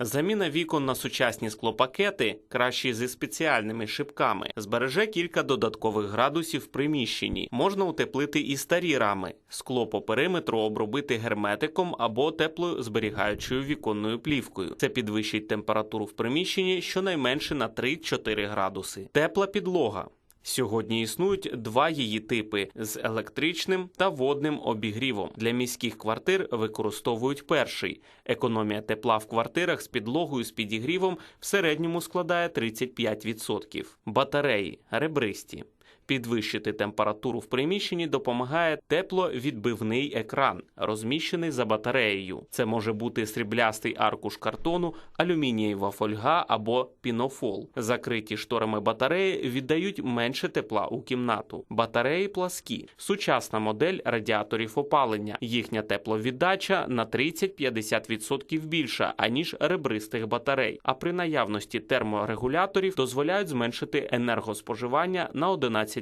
Заміна вікон на сучасні склопакети, кращі зі спеціальними шибками, збереже кілька додаткових градусів в приміщенні. Можна утеплити і старі рами. Скло по периметру обробити герметиком або теплозберігаючою віконною плівкою. Це підвищить температуру в приміщенні щонайменше на 3-4 градуси. Тепла підлога. Сьогодні існують два її типи з електричним та водним обігрівом. Для міських квартир використовують перший. Економія тепла в квартирах з підлогою з підігрівом в середньому складає 35%. Батареї ребристі. Підвищити температуру в приміщенні допомагає тепловідбивний екран, розміщений за батареєю. Це може бути сріблястий аркуш картону, алюмінієва фольга або пінофол. Закриті шторами батареї віддають менше тепла у кімнату. Батареї пласкі. Сучасна модель радіаторів опалення. Їхня тепловіддача на 30-50% більша, аніж ребристих батарей. А при наявності терморегуляторів дозволяють зменшити енергоспоживання на 11%.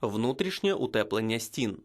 Внутрішнє утеплення стін.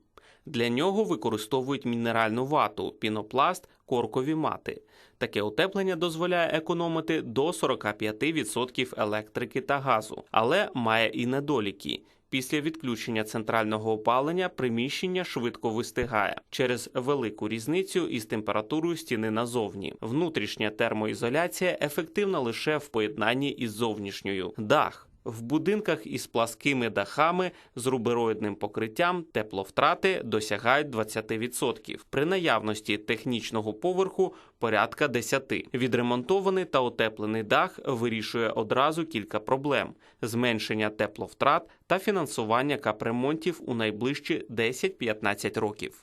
Для нього використовують мінеральну вату, пінопласт, коркові мати. Таке утеплення дозволяє економити до 45% електрики та газу, але має і недоліки. Після відключення центрального опалення приміщення швидко вистигає через велику різницю із температурою стіни назовні. Внутрішня термоізоляція ефективна лише в поєднанні із зовнішньою. Дах. В будинках із пласкими дахами з рубероїдним покриттям тепловтрати досягають 20%. При наявності технічного поверху порядка 10. Відремонтований та утеплений дах вирішує одразу кілька проблем: зменшення тепловтрат та фінансування капремонтів у найближчі 10-15 років.